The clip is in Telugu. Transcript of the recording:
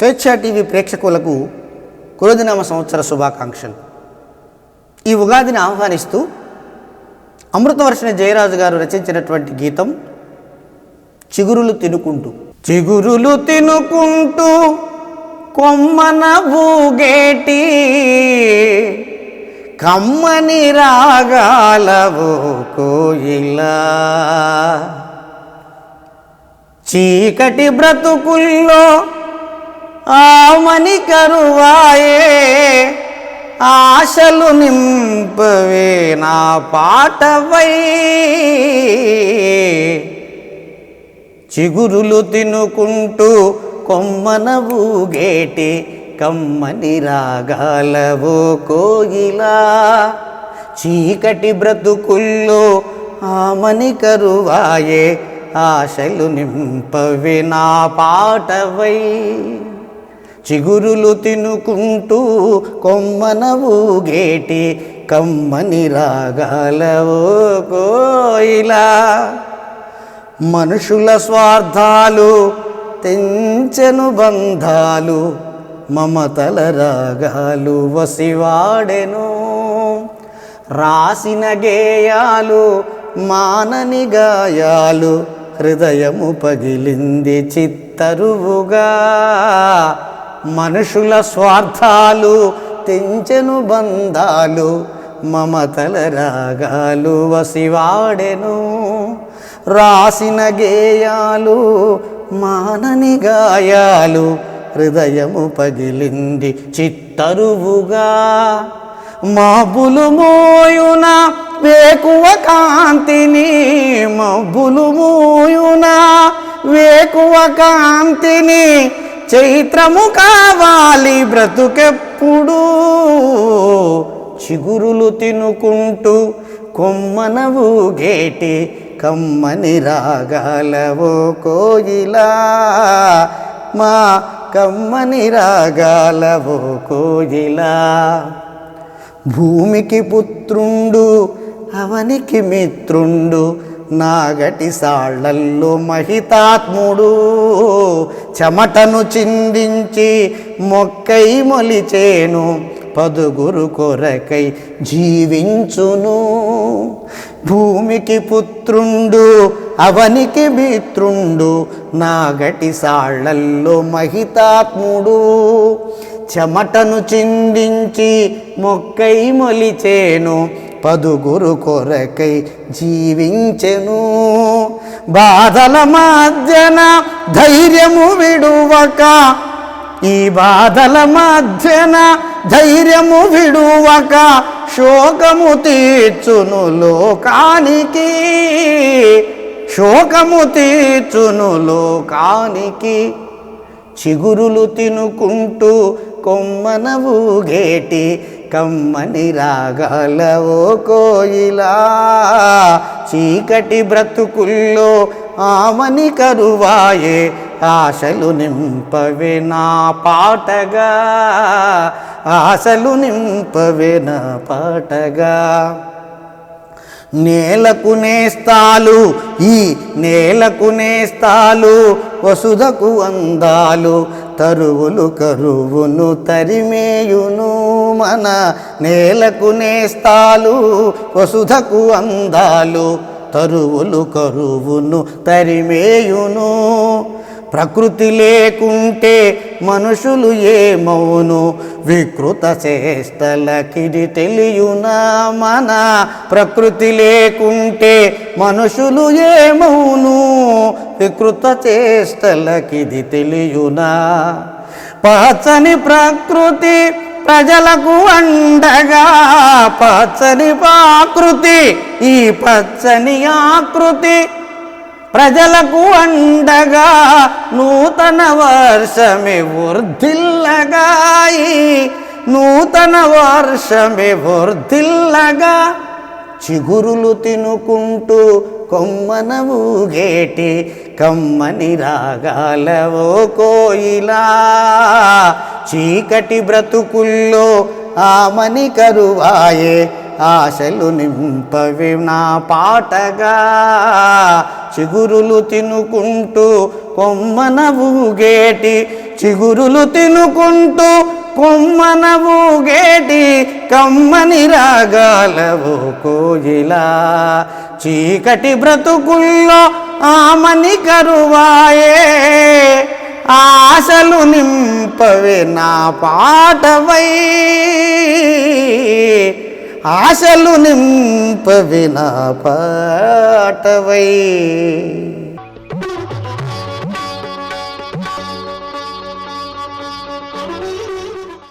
స్వేచ్ఛ టీవీ ప్రేక్షకులకు కురుదినామ సంవత్సర శుభాకాంక్షలు. ఈ ఉగాదిని ఆహ్వానిస్తూ అమృతవర్షణ జయరాజు గారు రచించినటువంటి గీతం చిగురులు తినుకుంటూ. చిగురులు తినుకుంటూ కొమ్మన ఊగేటి కమ్మని రాగాలవు కోయిలా. చీకటి బ్రతుకుల్లో ఆమని కరువాయే ఆశలు నింపవే నా పాటవై. చిగురులు తినుకుంటూ కొమ్మన ఊగేటి కమ్మని రాగాలవో కోగిలా చీకటి బ్రతుకుల్లో ఆమని కరువాయే ఆశలు నింపవి నా పాటవై. చిగురులు తినుకుంటూ కొమ్మన ఊగేటి కమ్మని రాగాలవో కోయిలా. మనుషుల స్వార్థాలు తెంచెను బంధాలు మమతల రాగాలు వసివాడెను. రాసిన గేయాలు మానని గాయాలు హృదయము పగిలింది చిత్తరువుగా. మనుషుల స్వార్థాలు తెంచెను బంధాలు మమతల రాగాలు వసివాడెను. రాసిన గేయాలు మానని గాయాలు హృదయము పగిలింది చిత్తరువుగా మబ్బులు మోయున వేకువ కాంతిని మబ్బులు మోయున వేకువ కాంతిని చైత్రము కావాలి బ్రతుకెప్పుడు. చిగురులు తినుకుంటూ కొమ్మన ఊగేటి కమ్మని రాగాలవో కోయిలా. మా కమ్మని రాగాలవో కోయిలా. భూమికి పుత్రుండు అవనికి మిత్రుండు నాగటి సాళ్ళల్లో మహితాత్ముడు చెమటను చిందించి మొక్కై మొలిచేను పదుగురు కొరకై జీవించును. భూమికి పుత్రుండు అవనికి మిత్రుండు నాగటి సాళ్ళల్లో మహితాత్ముడు చెమటను చిందించి మొక్కై మొలిచేను పదుగురు కొరకై జీవించెను. బాధల మధ్యన ధైర్యము విడువక. ఈ బాధల మధ్యన ధైర్యము విడువక. శోకము తీర్చును లోకానికి. శోకము తీర్చును లోకానికి. చిగురులు తినుకుంటూ కొమ్మన ఊగేటి. కమ్మని రాగాలవో కోయిలా చీకటి బ్రతుకుల్లో ఆమని కరువాయే ఆశలు నింపవే నా పాటగా ఆశలు నింపవే నా పాటగా. నేలకు నేస్తాలు ఈ నేలకు నేస్తాలు వసుధకు అందాలు తరువులు కరువును తరిమేయును మన నేలకు నేస్తాలు వసుధకు అందాలు. తరువులు కరువును తరిమేయును ప్రకృతి లేకుంటే మనుషులు ఏమవును వికృత చేష్టలకిది తెలియునా మన? ప్రకృతి లేకుంటే మనుషులు ఏమవును వికృత చేష్టలకిది తెలియునా? పచ్చని ప్రకృతి ప్రజలకు అండగా పచ్చని ఆకృతి ఈ పచ్చని ఆకృతి ప్రజలకు అండగా నూతన వర్షమే వృద్ధిల్లగాయి. నూతన వర్షమే వృద్ధిల్లగా. చిగురులు తినుకుంటూ కొమ్మన ఊగేటి కమ్మని రాగాలవో కోయిలా. చీకటి బ్రతుకుల్లో ఆమని కరువాయే ఆశలు నింపవి నా పాటగా. చిగురులు తినుకుంటూ కొమ్మన ఊగేటి చిగురులు తినుకుంటూ కొమ్మన ఊగేటి కమ్మని రాగాలవు కోయిలా. చీకటి బ్రతుకుల్లో ఆమని కరువాయే. ఆశలు నింపవే నా పాటవై. ఆశలు నింపవి నా పాటవై.